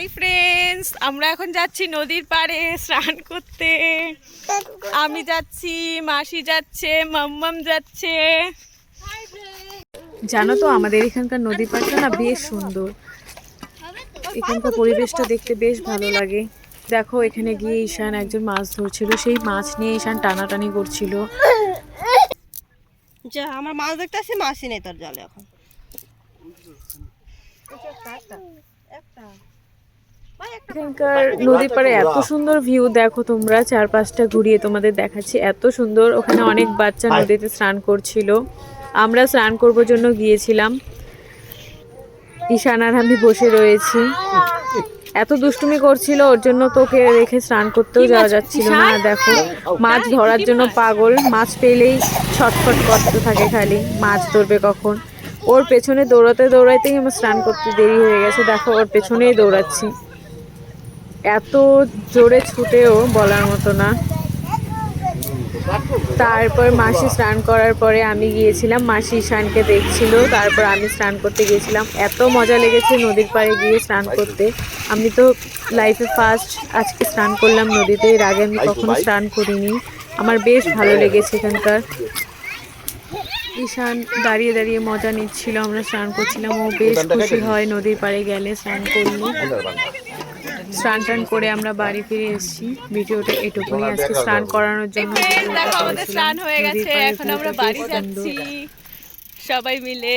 Hi friends আমরা এখন যাচ্ছি নদীর পাড়ে স্নান করতে। আমি যাচ্ছি, মাসি যাচ্ছে, মাম্মাম যাচ্ছে। জানো তো, আমাদের এখানকার নদীর পাড়টা না বেশ সুন্দর। এখানকার পরিবেশটা দেখতে বেশ ভালো লাগে। দেখো, এখানে গিয়ে ঈশান একজন মাছ ধরছিল। সেই মাছ নিয়ে ঈশান টানাটানি করছিল। যা, আমার মাছ দেখতে আসি মাছই নেই তোর জলে এখন। এখানকার নদীর পাড়ে এত সুন্দর ভিউ দেখো তোমরা চারপাশটা ঘুরিয়ে তোমাদের দেখাচ্ছি। এত সুন্দর ওখানে অনেক বাচ্চা নদীতে স্নান করছিল। আমরা স্নান করবার জন্য গিয়েছিলাম। ঈশান আর আমি বসে রয়েছি। এত দুষ্টুমি করছিল ওর জন্য তোকে রেখে স্নান করতেও যাওয়া যাচ্ছিল না দেখো। মাছ ধরার জন্য পাগল মাছ পেলেই ছটফট করতে থাকে খালি মাছ ধরবে কখন। ওর পেছনে দৌড়াতে দৌড়াতেই আমার স্নান করতে দেরি হয়ে গেছে দেখো ওর পেছনেই দৌড়াচ্ছি। এত জোরে ছুটেও বলার মতো না। তারপর মাসি স্নান করার পরে আমি গিয়েছিলাম মাসি ঈশানকে দেখছিল তারপর আমি স্নান করতে গিয়েছিলাম। এত মজা লেগেছে নদীর পাড়ে গিয়ে স্নান করতে। আমি তো লাইফে ফার্স্ট আজকে স্নান করলাম নদীতে এর আগে আমি কখনো স্নান করিনি। আমার বেশ ভালো লেগেছে এখানকার। ঈশান দাঁড়িয়ে দাঁড়িয়ে মজা নিচ্ছিল আমরা স্নান করছিলাম। ও বেশ খুশি হয় নদীর পাড়ে গেলে স্নান করলে। স্নান টান করে আমরা বাড়ি ফিরে এসেছি। ভিডিওটা এটুকুই আজকে স্নান করানোর জন্য দেখো আমাদের স্নান হয়ে গেছে। এখন আমরা বাড়ি যাচ্ছি। সবাই মিলে